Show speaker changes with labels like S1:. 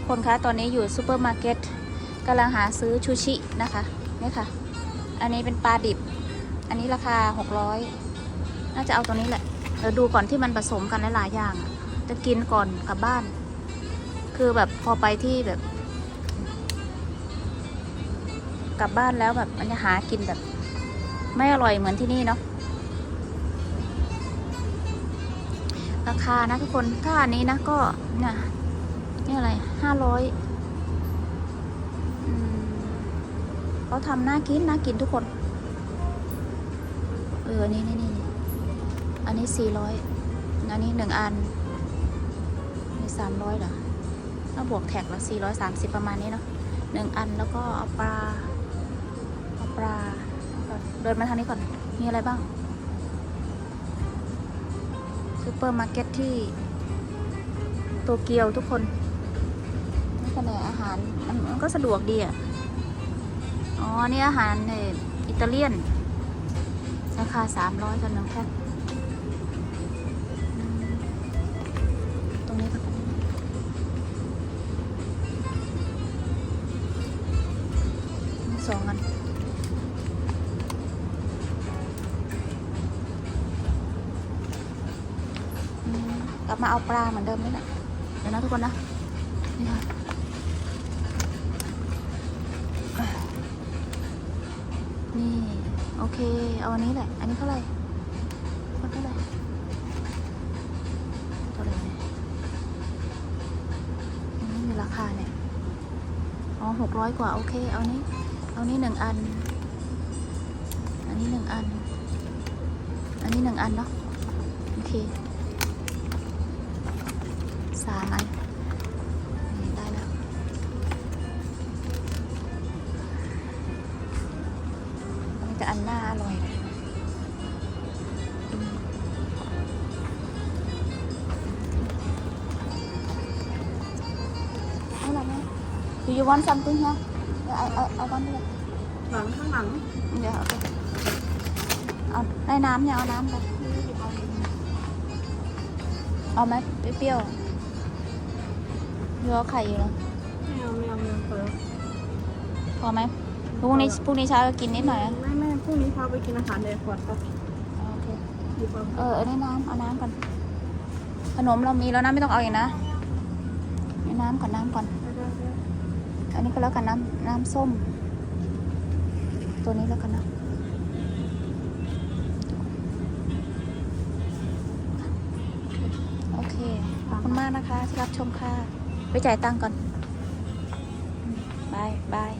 S1: กคนคะตอนนี้อยู่ซูเปอร์มาร์เก็ตกำลังหาซื้อชูชินะคะนี่ค่ะ อันนี้เป็นปลาดิบ อันนี้ราคา 600 น่าจะเอาตัวนี้แหละเดี๋ยวดูก่อนที่มันผสมกันหลายๆอย่างจะกินก่อนกลับบ้าน คือแบบพอไปที่แบบ กลับบ้านแล้วแบบมันจะหากินแบบ ไม่อร่อยเหมือนที่นี่เนาะราคานะทุกคนถ้าอันนี้นะก็เนี่ย นี่อะไรห้าร้อยเขาทำน่ากินน่ากินทุกคน เออ นี่นี่นี่อันนี้สี่ร้อยอันนี้หนึ่งอันนี่สามร้อยเหรอถ้าบวกแท็กละสี่ร้อยสามสิบประมาณนี้เนาะหนึ่งอันแล้วก็เอาปลาเอาปลา เดินมาทางนี้ก่อน มีอะไรบ้างซูเปอร์มาร์เก็ตที่โตเกียวทุกคน นี่คะแนนอาหารมันก็สะดวกดีอะ อ๋อ นี่อาหารเนี่ยอิตาเลียน ราคาสามร้อยกันหนึ่งแพ็คอืมตรงนี้ก็สองอันกลับมาเอาปลาเหมือนเดิมนี่แหละเดี๋ยวนะทุกคนนะนี่ค่ะ นี่ โอเค เอาอันนี้แหละ อันนี้เท่าไหร่เท่าไหร่เท่าไหร่เนี่ยอันนี้มีราคาเนี่ย อ๋อหกร้อยกว่า โอเค เอานี้ เอานี้หนึ่งอัน อันนี้หนึ่งอัน อันนี้หนึ่งอันเนาะ โอเคสามอัน มันจะอันหน้าอร่อยเลยอืมเอาละแม่ Do you want something here? I I I want it.
S2: หลังข้างหลัง
S1: เดี๋ยวเอาไปเอาได้น้ำเนี่ยเอาน้ำไปเอาไหมเปรี้ยวๆเดี๋ยวเอาไข่อยู่แล้ว
S2: ไม่เอาไม่เอาไม่เอาเปิด
S1: พอไหมพรุ่งนี้พรุ่งนี้เช้าก็กินนิดหน่อยอะ
S2: ไม่ไม่พ รุ่งนี้พาไปกินอาหารเด็กก่อนครับ
S1: โอเค
S2: ดีกว่า
S1: เออเอาได้น้ำเอาน้ำก่อน ขนมเรามีแล้วนะไม่ต้องเอาอีกนะเอาน้ำก่อนน้ำก่อน อันนี้ก็แล้วกันน้ำน้ำส้ม ตัวนี้แล้วกันนะ โอเค ขอบคุณมากนะคะที่รับชมค่ะ ไปจ่ายตังค์ก่อนบายบาย